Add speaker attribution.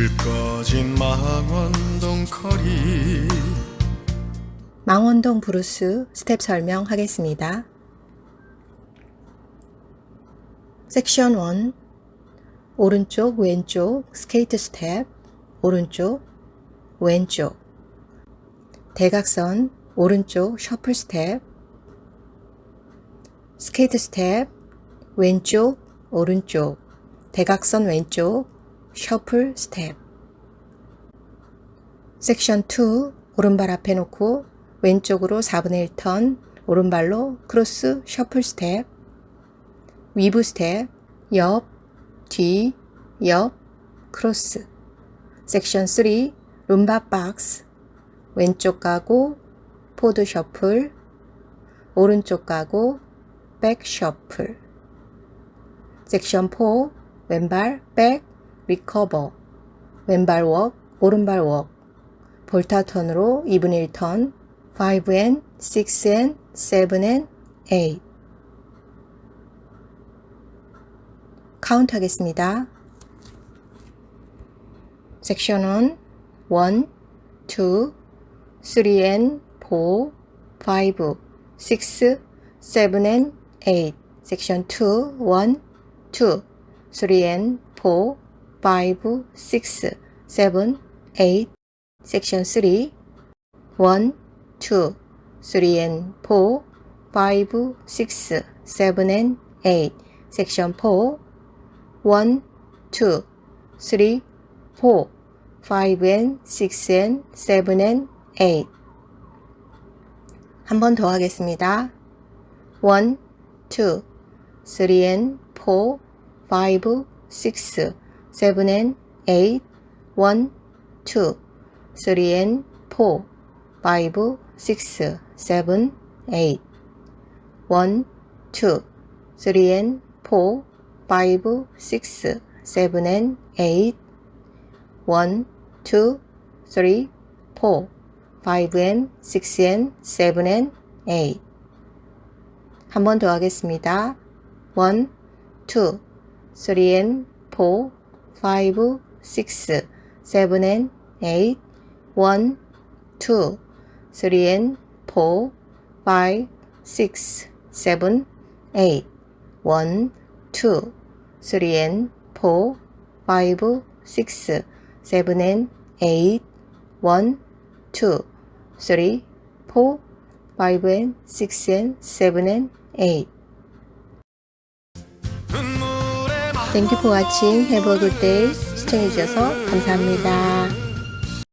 Speaker 1: 불 꺼진 망원동 거리.
Speaker 2: 망원동 브루스 스텝 설명하겠습니다. 섹션 1 오른쪽 왼쪽 스케이트 스텝. 오른쪽 왼쪽. 대각선 오른쪽 셔플 스텝. 스케이트 스텝. 왼쪽 오른쪽. 대각선 왼쪽 셔플 스텝. 섹션 2 오른발 앞에 놓고 왼쪽으로 4분의 1 턴 오른발로 크로스 셔플 스텝. 위브 스텝 옆, 뒤, 옆, 크로스. 섹션 3 룸바 박스. 왼쪽 가고 포드 셔플. 오른쪽 가고 백 셔플. 섹션 4 왼발 백 리커버 왼발 웍 오른발 웍 볼타 턴으로 2분의 1턴 5N, 6N, 7N, 8 카운트 하겠습니다. 섹션 1 1, 2, 3N, 4, 5, 6, 7N, 8 섹션 2 1, 2, 3N, 4, 5, 6, 7, 8 섹션 3 1, 2, 3 and 4, 5, 6, 7 and 8 섹션 4 1, 2, 3, 4, 5 and 6 and 7 and 8 한 번 더 하겠습니다. 1, 2, 3 and 4, 5, 6, 7 and 8 1, 2, 3 and 4, 5, 6, 7, 8 1, 2, 3 and 4, 5, 6, 7 and 8 1, 2, 3, 4, 5 and 6 and 7 and 8한번 더 하겠습니다. 1, 2, 3 and 4, 5, 6, 7 and 8 1, 2, 3 and 4, 5, 6, 7, 8 1, 2, 3 and 4, 5, 6, 7 and 8 1, 2, 3, 4, 5 and 6 and 7 and 8 Thank you for watching. Have a good day. 시청해주셔서 감사합니다.